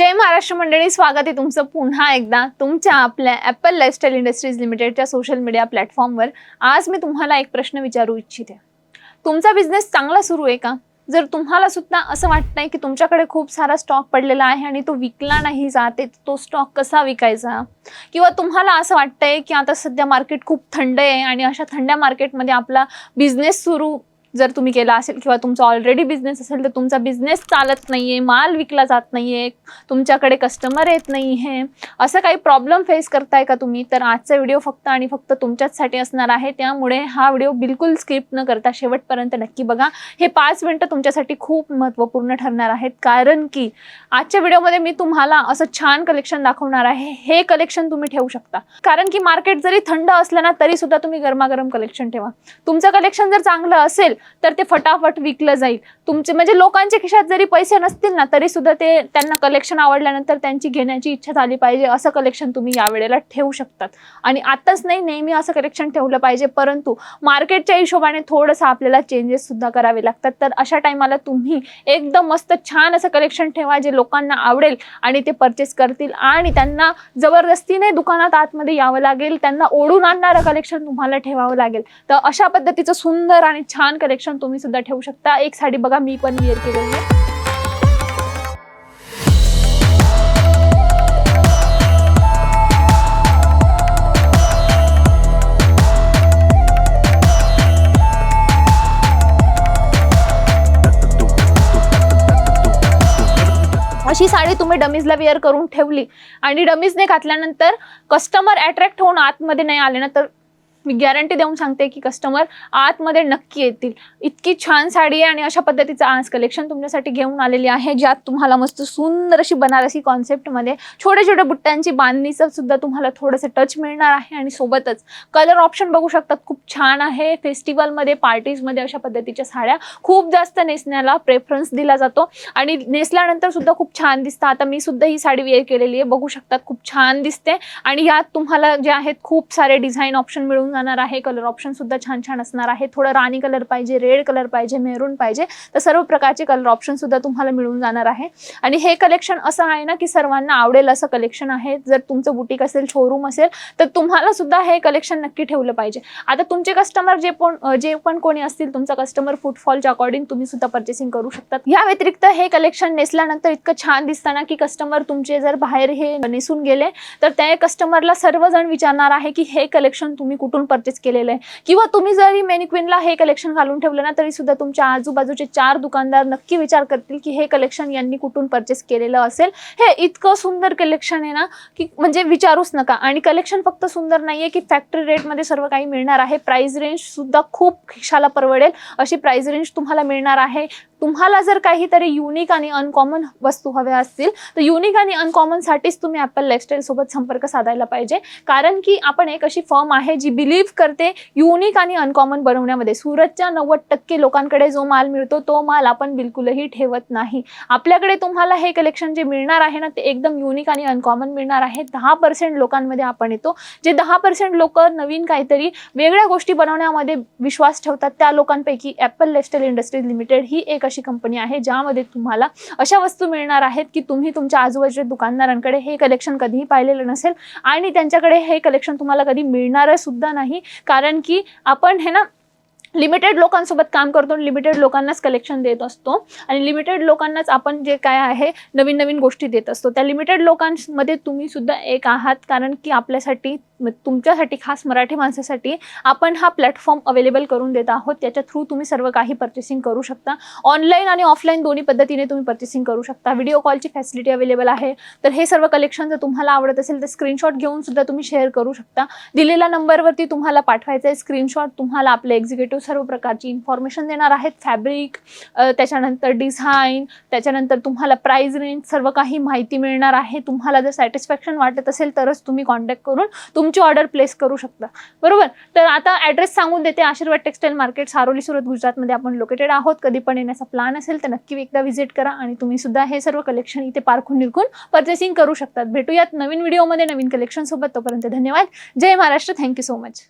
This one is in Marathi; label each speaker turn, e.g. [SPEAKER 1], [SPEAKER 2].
[SPEAKER 1] जय महाराष्ट्र मंडळी स्वागत आहे तुमचं पुन्हा एकदा तुमच्या आपल्या ॲपल लाईफस्टाईल इंडस्ट्रीज लिमिटेडच्या सोशल मीडिया प्लॅटफॉर्मवर आज मी तुम्हाला एक प्रश्न विचारू इच्छिते. तुमचा बिझनेस चांगला सुरू आहे का? जर तुम्हाला सुद्धा असं वाटतंय की तुमच्याकडे खूप सारा स्टॉक पडलेला आहे आणि तो विकला नाही जाते तो स्टॉक कसा विकायचा? किंवा तुम्हाला असं वाटतंय की आता सध्या मार्केट खूप थंड आहे आणि अशा थंड्या मार्केटमध्ये आपला बिझनेस सुरू जर तुम्ही केला असेल किंवा तुमचा ऑलरेडी बिझनेस असेल तर तुमचा बिझनेस चालत नाही आहे माल विकला जात नाही आहे तुमच्याकडे कस्टमर येत नाही आहे असं काही प्रॉब्लेम फेस करताय का तुम्ही? तर आजचा व्हिडिओ फक्त आणि फक्त तुमच्याचसाठी असणार आहे. त्यामुळे हा व्हिडिओ बिलकुल स्किप न करता शेवटपर्यंत नक्की बघा. हे पाच मिनटं तुमच्यासाठी खूप महत्त्वपूर्ण ठरणार आहेत. कारण की आजच्या व्हिडिओमध्ये मी तुम्हाला असं छान कलेक्शन दाखवणार आहे. हे कलेक्शन तुम्ही ठेवू शकता. कारण की मार्केट जरी थंड असलं ना तरी सुद्धा तुम्ही गरमागरम कलेक्शन ठेवा. तुमचं कलेक्शन जर चांगलं असेल तर ते फटाफट विकलं जाईल. तुमचे म्हणजे लोकांच्या खिशात जरी पैसे नसतील ना तरी सुद्धा ते त्यांना कलेक्शन आवडल्यानंतर त्यांची घेण्याची इच्छा झाली पाहिजे असं कलेक्शन तुम्ही यावेळेला ठेवू शकतात. आणि आताच नाही नेहमी असं कलेक्शन ठेवलं पाहिजे परंतु मार्केटच्या हिशोबाने थोडंसं आपल्याला चेंजेस सुद्धा करावे लागतात. तर अशा टायमाला तुम्ही एकदम मस्त छान असं कलेक्शन ठेवा जे लोकांना आवडेल आणि ते परचेस करतील आणि त्यांना जबरदस्तीने दुकानात आतमध्ये यावं लागेल त्यांना ओढून आणणारं कलेक्शन तुम्हाला ठेवावं लागेल. तर अशा पद्धतीचं सुंदर आणि छान कलेक्शन तुम्ही सुद्धा ठेवू शकता. एक साडी बघा मी पण विअर केलेली आहे. अशी साडी तुम्ही डमीजला वेअर करून ठेवली. आणि डमीजने घातल्यानंतर कस्टमर अट्रॅक्ट होऊन आतमध्ये नाही आले ना तर मी गॅरंटी देऊन सांगते की कस्टमर आतमध्ये नक्की येतील. इतकी छान साडी आहे आणि अशा पद्धतीचं आज कलेक्शन तुमच्यासाठी घेऊन आलेली आहे ज्यात तुम्हाला मस्त सुंदर अशी बनारसी कॉन्सेप्टमध्ये छोट्या छोट्या बुट्ट्यांची बांधणीचं सुद्धा तुम्हाला थोडंसं टच मिळणार आहे आणि सोबतच कलर ऑप्शन बघू शकतात. खूप छान आहे. फेस्टिवलमध्ये पार्टीजमध्ये अशा पद्धतीच्या साड्या खूप जास्त नेसण्याला प्रेफरन्स दिला जातो. आणि नेसल्यानंतर सुद्धा खूप छान दिसतं. आता मी सुद्धा ही साडी वेअर केलेली आहे. बघू शकतात खूप छान दिसते. आणि यात तुम्हाला जे आहेत खूप सारे डिझाईन ऑप्शन मिळून जाणार आहे. कलर ऑप्शन सुद्धा छान छान असणार आहे. थोडं राणी कलर पाहिजे रेड कलर पाहिजे मेरून पाहिजे. तर सर्व प्रकारचे कलर ऑप्शन सुद्धा तुम्हाला मिळून जाणार आहे. आणि हे कलेक्शन असं आहे ना की सर्वांना आवडेल असं कलेक्शन आहे. जर तुमचं बुटीक असेल शोरूम असेल तर तुम्हाला सुद्धा हे कलेक्शन नक्की ठेवलं पाहिजे. आता तुमचे कस्टमर जे पण जे पण कोणी असतील तुमचा कस्टमर फुटफॉलच्या अकॉर्डिंग तुम्ही सुद्धा पर्चेसिंग करू शकतात. या व्यतिरिक्त हे कलेक्शन नेसल्यानंतर इतकं छान दिसताना की कस्टमर तुमचे जर बाहेर हे नेसून गेले तर त्या कस्टमरला सर्वजण विचारणार आहे की हे कलेक्शन तुम्ही कुठून परचेस केलेलं आहे. किंवा तुम्ही जरी मेनिक्विनला हे कलेक्शन घालून ठेवलं ना तरी सुद्धा तुमच्या आजूबाजूचे चार दुकानदार नक्की विचार करतील की हे कलेक्शन यांनी कुठून परचेस केलेलं असेल. हे इतकं सुंदर कलेक्शन आहे ना की म्हणजे विचारूच नका. आणि कलेक्शन फक्त सुंदर नाहीये की फॅक्टरी रेटमध्ये सर्व काही मिळणार आहे. प्राइस रेंज सुद्धा खूप खिशाला परवडेल. अशी प्राइस रेंज तुम्हाला मिळणार आहे. तुम्हाला जर काहीतरी युनिक आणि अनकॉमन वस्तू हव्या असतील तर युनिक आणि अनकॉमनसाठीच तुम्ही ॲपल लाईफस्टाईल सोबत संपर्क साधायला पाहिजे. कारण की आपण एक अशी फर्म आहे जी बिलीव्ह करते युनिक आणि अनकॉमन बनवण्यामध्ये. सुरतच्या नव्वद टक्के लोकांकडे जो माल मिळतो तो माल आपण बिलकुलही ठेवत नाही. आपल्याकडे तुम्हाला हे कलेक्शन जे मिळणार आहे ना ते एकदम युनिक आणि अनकॉमन मिळणार आहे. दहा पर्सेंट लोकांमध्ये आपण येतो. जे दहा पर्सेंट लोक नवीन काहीतरी वेगळ्या गोष्टी बनवण्यामध्ये विश्वास ठेवतात त्या लोकांपैकी ॲपल लाईफस्टाईल इंडस्ट्रीज लिमिटेड ही एक अशी कंपनी आहे ज्यामध्ये तुम्हाला अशा वस्तू मिळणार आहेत की तुम्ही तुमच्या आजूबाजूच्या दुकानदारांकडे हे कलेक्शन कधीही पाहिलेलं नसेल आणि त्यांच्याकडे हे कलेक्शन तुम्हाला कधी मिळणार सुद्धा नाही. कारण की आपण हे ना लिमिटेड लोकांसोबत काम करतो लिमिटेड लोकांनाच कलेक्शन देत असतो. आणि लिमिटेड लोकांनाच आपण जे काय आहे नवीन नवीन गोष्टी देत असतो. त्या लिमिटेड लोकांमध्ये तुम्ही सुद्धा एक आहात. कारण की आपल्यासाठी तुमच्यासाठी खास मराठी माणसासाठी आपण हा प्लॅटफॉर्म अवेलेबल करून देत आहोत. त्याच्या थ्रू तुम्ही सर्व काही पर्चेसिंग करू शकता. ऑनलाईन आणि ऑफलाईन दोन्ही पद्धतीने तुम्ही पर्चेसिंग करू शकता. व्हिडिओ कॉलची फॅसिलिटी अवेलेबल आहे. तर हे सर्व कलेक्शन जर तुम्हाला आवडत असेल तर स्क्रीनशॉट घेऊन सुद्धा तुम्ही शेअर करू शकता. दिलेल्या नंबरवरती तुम्हाला पाठवायचं आहे स्क्रीनशॉट तुम्हाला आपले एक्झिक्युटिव्ह सर्व प्रकारची इन्फॉर्मेशन देणार आहेत. फॅब्रिक त्याच्यानंतर डिझाईन त्याच्यानंतर तुम्हाला प्राईज रेंज सर्व काही माहिती मिळणार आहे. तुम्हाला जर सॅटिस्फॅक्शन वाटत असेल तरच तुम्ही कॉन्टॅक्ट करून तुमची ऑर्डर प्लेस करू शकता. बरोबर? तर आता ॲड्रेस सांगून देते. आशीर्वाद टेक्सटाईल मार्केट सारोली सुरत गुजरातमध्ये आपण लोकेटेड आहोत. कधी पण येण्याचा प्लॅन असेल तर नक्की एकदा व्हिजिट करा आणि तुम्ही सुद्धा हे सर्व कलेक्शन इथे पारखून निरखून पर्चेसिंग करू शकतात. भेटूयात नवीन व्हिडिओमध्ये नवीन कलेक्शन सोबत. तोपर्यंत धन्यवाद. जय Maharashtra. Thank you so much